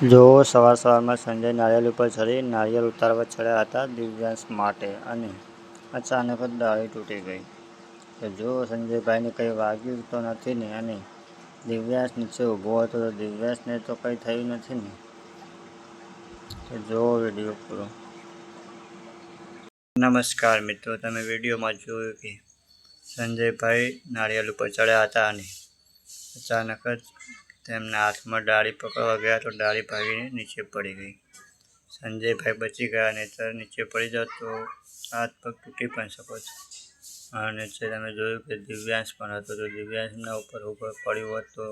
જો સવાર સવારમાં સંજય નારિયેળ ઉપર ચડી નારિયેળ ઉતારવા ચડ્યા હતા દિવ્યાંશ માટે અને અચાનક જ ડાળી તૂટી ગઈ. તો જો સંજયભાઈને કંઈ વાગ્યું તો નથી ને અને દિવ્યાંશ નીચે ઊભો હતો તો દિવ્યાંશને તો કંઈ થયું નથી ને? તો જો વીડિયો પૂરો. નમસ્કાર મિત્રો, તમે વિડીયોમાં જોયું કે સંજયભાઈ નારિયેળ ઉપર ચડ્યા હતા અને અચાનક જ તેમના હાથમાં ડાળી પકડવા ગયા તો ડાળી ભાગીને નીચે પડી ગઈ. સંજયભાઈ બચી ગયા નહીંતર નીચે પડી જાત તો હાથ પગ તૂટી પણ શકો છો. અને છે તમે જોયું કે દિવ્યાંશ પણ હતો. તો દિવ્યાંશના ઉપર ઉપર પડ્યું હોત તો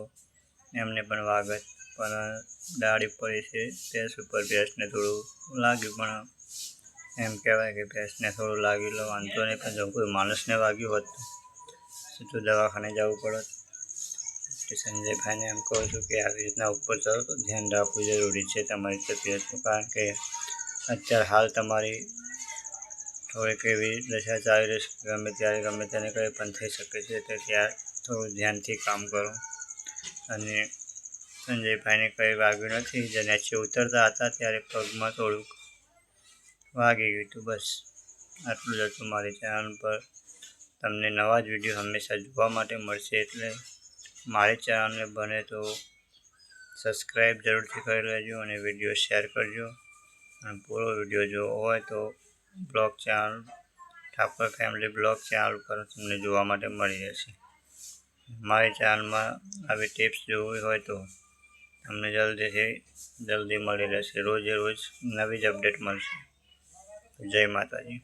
એમને પણ વાગત. પણ ડાળી પડી છે, ભેંસ ઉપર ભેંસને થોડું લાગ્યું પણ એમ કહેવાય કે ભેંસને થોડું લાગ્યું લો, વાંધો નહીં, પણ જો કોઈ માણસને વાગ્યું હોત તો દવાખાને જવું પડત. સંજયભાઈને એમ કહું છું કે આવી રીતના ઉપર ચડો તો ધ્યાન રાખવું જરૂરી છે તમારી તબિયતનું, કારણ કે અત્યારે હાલ તમારી થોડીક એવી દશા ચાલી રહી છે ગમે ત્યારે ગમે તેને કંઈ પણ થઈ શકે છે, તો ત્યાં થોડું ધ્યાનથી કામ કરો. અને સંજયભાઈને કંઈ વાગ્યું નથી જે નીચે ઉતરતા હતા ત્યારે પગમાં થોડુંક વાગી ગયું હતું, બસ. આટલું જ હતું મારી ચેનલ પર. તમને નવા જ વીડિયો હંમેશા જોવા માટે મળશે એટલે મારી ચેનલને બને તો સબસ્ક્રાઈબ જરૂરથી કરી લેજો અને વીડિયો શેર કરજો. અને પૂરો વીડિયો જોવો હોય તો blog channel, Thakor family blog channel ઉપર તમને જોવા માટે મળી રહેશે. મારી ચેનલમાં આવી ટિપ્સ જોવી હોય તો તમને જલ્દીથી જલ્દી મળી રહેશે. રોજે રોજ નવી જ અપડેટ મળશે. જય માતાજી.